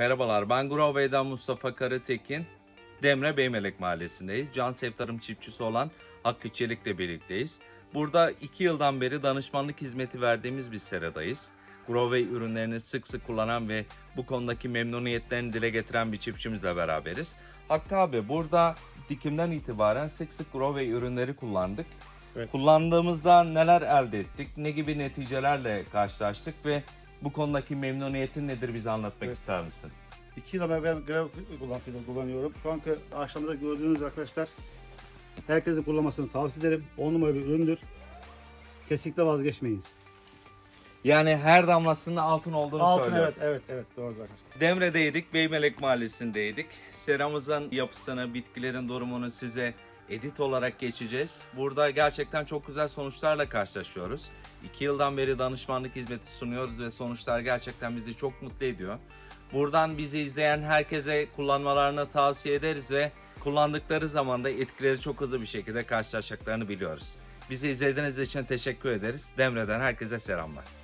Merhabalar, ben Grovey'den Mustafa Karatekin. Demre Beymelek Mahallesi'ndeyiz. Can Sevtarım çiftçisi olan Hakkı Çelik'le birlikteyiz. Burada iki yıldan beri danışmanlık hizmeti verdiğimiz bir seradayız. Grovey ürünlerini sık sık kullanan ve bu konudaki memnuniyetlerini dile getiren bir çiftçimizle beraberiz. Hakkı abi burada dikimden itibaren sık sık Grovey ürünleri kullandık. Evet. Kullandığımızda neler elde ettik, ne gibi neticelerle karşılaştık ve bu konudaki memnuniyetin nedir bize anlatmak Evet. ister misin? İki yıl evvel grev kullan- kullanıyorum. Şu anki aşağımızda gördüğünüz arkadaşlar herkesin kullanmasını tavsiye ederim. 10 numara bir üründür. Kesinlikle vazgeçmeyiniz. Yani her damlasının altın olduğunu Altın evet söylüyorsun. evet evet doğru arkadaşlar. Demre'deydik, Beymelek Mahallesi'ndeydik. Seramızın yapısını, bitkilerin durumunu size edit olarak geçeceğiz. Burada gerçekten çok güzel sonuçlarla karşılaşıyoruz. İki yıldan beri danışmanlık hizmeti sunuyoruz ve sonuçlar gerçekten bizi çok mutlu ediyor. Buradan bizi izleyen herkese kullanmalarını tavsiye ederiz ve kullandıkları zaman da etkileri çok hızlı bir şekilde karşılaşacaklarını biliyoruz. Bizi izlediğiniz için teşekkür ederiz. Demre'den herkese selamlar.